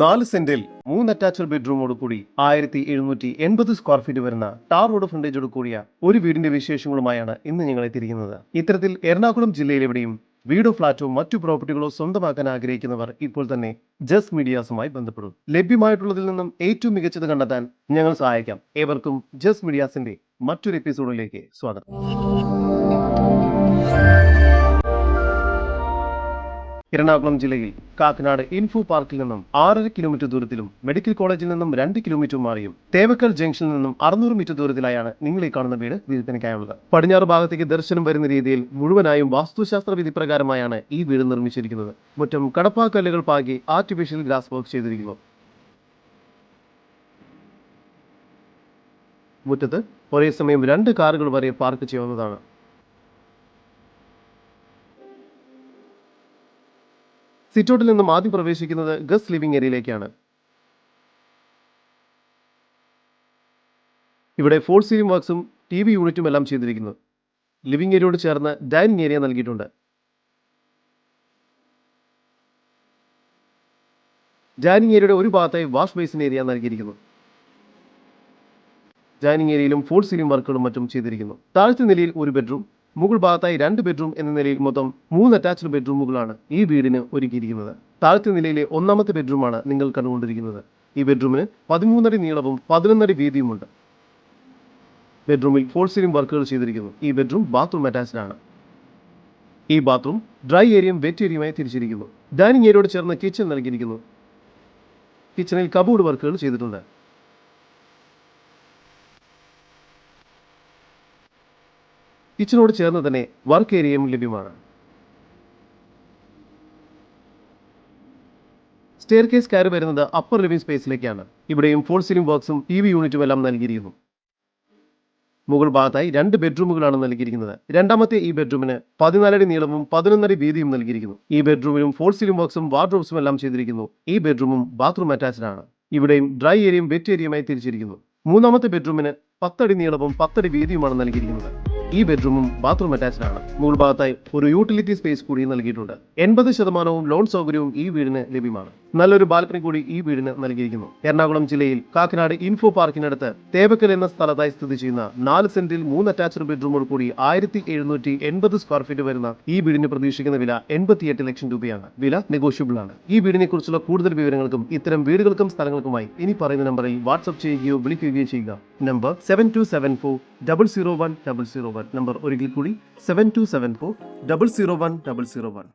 നാല് സെന്റിൽ മൂന്ന് അറ്റാച്ച്ഡ് ബെഡ്റൂമോട് കൂടി ആയിരത്തി എഴുന്നൂറ്റി എൺപത് സ്ക്വയർ ഫീറ്റ് വരുന്ന ടാർ റോഡ് ഫ്രണ്ടേജോട് കൂടിയ ഒരു വീടിന്റെ വിശേഷങ്ങളുമായാണ് ഇന്ന് ഞങ്ങൾ എത്തിയിരിക്കുന്നത് ഇത്തരത്തിൽ എറണാകുളം ജില്ലയിലെവിടെയും വീടോ ഫ്ളാറ്റോ മറ്റു പ്രോപ്പർട്ടികളോ സ്വന്തമാക്കാൻ ആഗ്രഹിക്കുന്നവർ ഇപ്പോൾ തന്നെ ജസ്റ്റ് മീഡിയാസുമായി ബന്ധപ്പെടും. ലഭ്യമായിട്ടുള്ളതിൽ നിന്നും ഏറ്റവും മികച്ചത് കണ്ടെത്താൻ ഞങ്ങൾ സഹായിക്കാം. ഏവർക്കും ജസ്റ്റ് മീഡിയാസിന്റെ മറ്റൊരു എപ്പിസോഡിലേക്ക് സ്വാഗതം. എറണാകുളം ജില്ലയിൽ കാക്കനാട് ഇൻഫോ പാർക്കിൽ നിന്നും ആറര കിലോമീറ്റർ ദൂരത്തിലും മെഡിക്കൽ കോളേജിൽ നിന്നും രണ്ട് കിലോമീറ്റർ മാറിയും തേവക്കൽ ജംഗ്ഷനിൽ നിന്നും അറുന്നൂറ് മീറ്റർ ദൂരത്തിലായാണ് നിങ്ങൾ ഈ കാണുന്ന വീട് വിൽപ്പനയ്ക്കായുള്ളത്. പടിഞ്ഞാറ് ഭാഗത്തേക്ക് ദർശനം വരുന്ന രീതിയിൽ മുഴുവനായും വാസ്തുശാസ്ത്ര വിധി പ്രകാരമായാണ് ഈ വീട് നിർമ്മിച്ചിരിക്കുന്നത്. മുറ്റം കടപ്പാക്കല്ലുകൾ പാകി ആർട്ടിഫിഷ്യൽ ഗ്ലാസ് വർക്ക് ചെയ്തിരിക്കുന്നു. മുറ്റത്ത് ഒരേ സമയം രണ്ട് കാറുകൾ വരെ പാർക്ക് ചെയ്യാവുന്നതാണ് സിറ്റൗട്ടിൽ നിന്നും ആദ്യം പ്രവേശിക്കുന്നത് ഗസ് ലിവിംഗ് ഏരിയയിലേക്കാണ്. ഇവിടെ ഫോൾ സീലിംഗ് വർക്ക്സും ടി വി യൂണിറ്റും എല്ലാം ചെയ്തിരിക്കുന്നു. ലിവിംഗ് ഏരിയയോട് ചേർന്ന് ഡൈനിങ് ഏരിയ നൽകിയിട്ടുണ്ട്. ഡൈനിങ് ഏരിയയുടെ ഒരു ഭാഗത്തായി വാഷ് ബേസിൻ ഏരിയ നൽകിയിരിക്കുന്നു. ഡൈനിങ് ഏരിയയിലും ഫോൾ സീലിംഗ് വർക്കുകളും മറ്റും ചെയ്തിരിക്കുന്നു. താഴത്തെ നിലയിൽ ഒരു ബെഡ്റൂം മുകൾ ഭാഗത്തായി രണ്ട് ബെഡ്റൂം എന്ന നിലയിൽ മൊത്തം മൂന്ന് അറ്റാച്ച്ഡ് ബെഡ്റൂമുകളാണ് ഈ വീടിന് ഒരുക്കിയിരിക്കുന്നത്. താഴത്തെ നിലയിലെ ഒന്നാമത്തെ ബെഡ്റൂമാണ് നിങ്ങൾ കണ്ടുകൊണ്ടിരിക്കുന്നത്. ഈ ബെഡ്റൂമിന് പതിമൂന്നടി നീളവും പതിനൊന്നടി വീതിയുമുണ്ട്. ബെഡ്റൂമിൽ ഫോൾ സീലിംഗ് വർക്കുകൾ ചെയ്തിരിക്കുന്നു. ഈ ബെഡ്റൂം ബാത്റൂം അറ്റാച്ച്ഡ് ആണ്. ഈ ബാത്റൂം ഡ്രൈ ഏരിയയും വെറ്റ് ഏരിയയുമായി തിരിച്ചിരിക്കുന്നു. ഡൈനിങ് ഏരിയയോട് ചേർന്ന് കിച്ചൺ നൽകിയിരിക്കുന്നു. കിച്ചണിൽ കബോർഡ് വർക്കുകൾ ചെയ്തിട്ടുണ്ട്. കിച്ചണോട് ചേർന്ന് തന്നെ വർക്ക് ഏരിയയും ലഭ്യമാണ്. സ്റ്റെയർ കേസ് കയറി വരുന്നത് അപ്പർ ലിവിംഗ് സ്പേസിലേക്കാണ് ഇവിടെയും ഫോൾ സീലിംഗ് ബോക്സും ടി വി യൂണിറ്റും എല്ലാം നൽകിയിരിക്കുന്നു. മുകൾ ഭാഗത്തായി രണ്ട് ബെഡ്റൂമുകളാണ് നൽകിയിരിക്കുന്നത്. രണ്ടാമത്തെ ഈ ബെഡ്റൂമിന് പതിനാലടി നീളവും പതിനൊന്നടി വീതിയും നൽകിയിരിക്കുന്നു. ഈ ബെഡ്റൂമിലും ഫോൾ സീലിംഗ് ബോക്സും വാർഡ്രോബ്സും എല്ലാം ചെയ്തിരിക്കുന്നു. ഈ ബെഡ്റൂമും ബാത്റൂം അറ്റാച്ച്ഡ് ആണ്. ഇവിടെയും ഡ്രൈ ഏരിയയും വെറ്റ് ഏരിയയുമായി തിരിച്ചിരിക്കുന്നു. മൂന്നാമത്തെ ബെഡ്റൂമിന് പത്തടി നീളവും പത്തടി വീതിയുമാണ് നൽകിയിരിക്കുന്നത്. ഈ ബെഡ്റൂമും ബാത്റൂം അറ്റാച്ച്ഡ് ആണ്. മുകൾ ഭാഗത്തായി ഒരു യൂട്ടിലിറ്റി സ്പേസ് കൂടി നൽകിയിട്ടുണ്ട്. എൺപത് ശതമാനവും ലോൺ സൗകര്യവും ഈ വീടിന് ലഭ്യമാണ്. നല്ലൊരു ബാൽക്കണി കൂടി ഈ വീടിന് നൽകിയിരിക്കുന്നു. എറണാകുളം ജില്ലയിൽ കാക്കനാട് ഇൻഫോ പാർക്കിനടുത്ത് തേവക്കൽ എന്ന സ്ഥലത്തായി സ്ഥിതി ചെയ്യുന്ന നാല് സെന്റിൽ മൂന്ന് അറ്റാച്ച്ഡ് ബെഡ്റൂമോട് കൂടി ആയിരത്തി എഴുന്നൂറ്റി എൺപത് സ്ക്വയർ ഫീറ്റ് വരുന്ന ഈ വീടിന് പ്രതീക്ഷിക്കുന്ന വില എൺപത്തിയെട്ട് ലക്ഷം രൂപയാണ്. വില നെഗോഷ്യബിൾ ആണ്. ഈ വീടിനെ കുറിച്ചുള്ള കൂടുതൽ വിവരങ്ങൾക്കും ഇത്തരം വീടുകൾക്കും സ്ഥലങ്ങൾക്കുമായി ഇനി പറയുന്ന നമ്പറിൽ വാട്സ്ആപ്പ് ചെയ്യുകയോ വിളിക്കുകയോ ചെയ്യുക. Number seven two seven four double zero one double zero one number ഒരിക്കൽ കൂടി seven two seven four double zero one double zero one